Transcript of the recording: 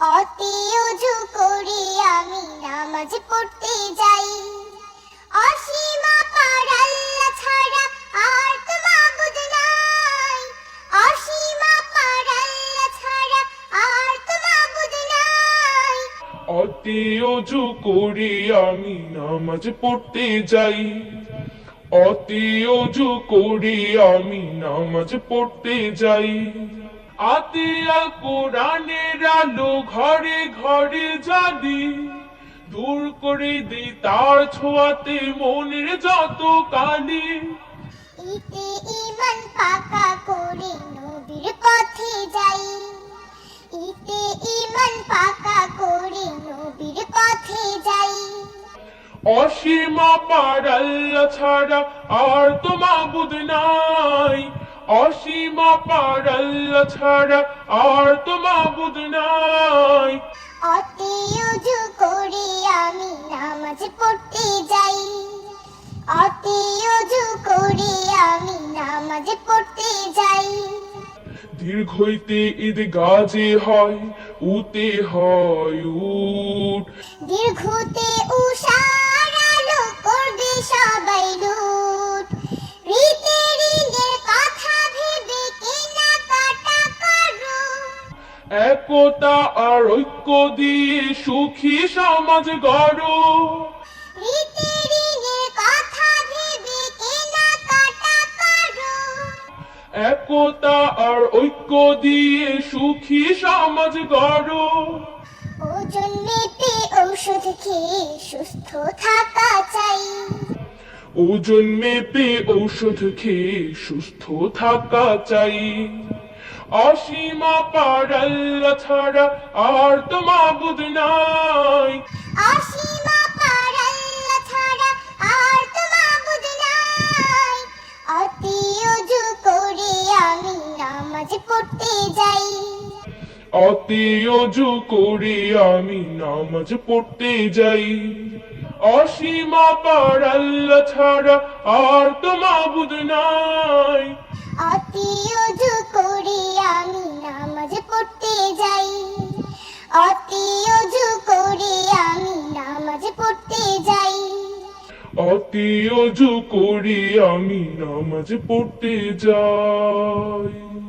অতি উজু করি আমি নামাজ পড়তে যাই। অসীমা পার আল্লাহ ছাড়া আর তো মাবুদ নাই। অসীমা পার আল্লাহ ছাড়া আর তো মাবুদ নাই। অতি অজু করি আমি নামাজ পড়তে যাই। অতি অজু করি আমি নামাজ পড়তে যাই। আতিয়া কোরআনের আলো ঘরে ঘরে জানি দূর করে দি তার ছোঁয়াতে মনের যত কালি। ইতে ইমান পাকা করে নবীর পথে যাই। ইতে ইমান পাকা করে নবীর পথে যাই। অসীমা পার আল্লাহ ছাড়া আর তো মাবুদ নাই। অসীমা পার আল্লাহ ছাড়া আর তো মাবুদ নাই। অতি উজু করে আমি নামাজ পড়তে যাই। অতি উজু করে আমি নামাজ পড়তে যাই। দীর্ঘইতে ঈদ গাজে হয় উতে হয় উট। দীর্ঘতে উষার একতা আর ঐক্য দিয়ে সুখী সমাজ গড়। একতা আর ঐক্য দিয়ে সুখী সমাজ গড়। ওজন মেপে ঔষধ খেয়ে সুস্থ থাকা চাই। ওজন মেপে ঔষধ খেয়ে সুস্থ থাকা চাই। অসীমা পার আল্লাহ ছাড়া আর তো মাবুদ নাই। অসীমা পার আল্লাহ ছাড়া আর তো মাবুদ নাই। অতি উজু করে আমি নামাজ পড়তে যাই। অতি অজু করি আমি নামাজ পড়তে যাই। অসীমা পার ছাড়া আর তো মাবুদ নাই। অতি উজু করে আমি নামাজ পড়তে যাই। অতি উজু করি আমি নামাজ পড়তে যাই। অতি অজু করি আমি নামাজ পড়তে যাই।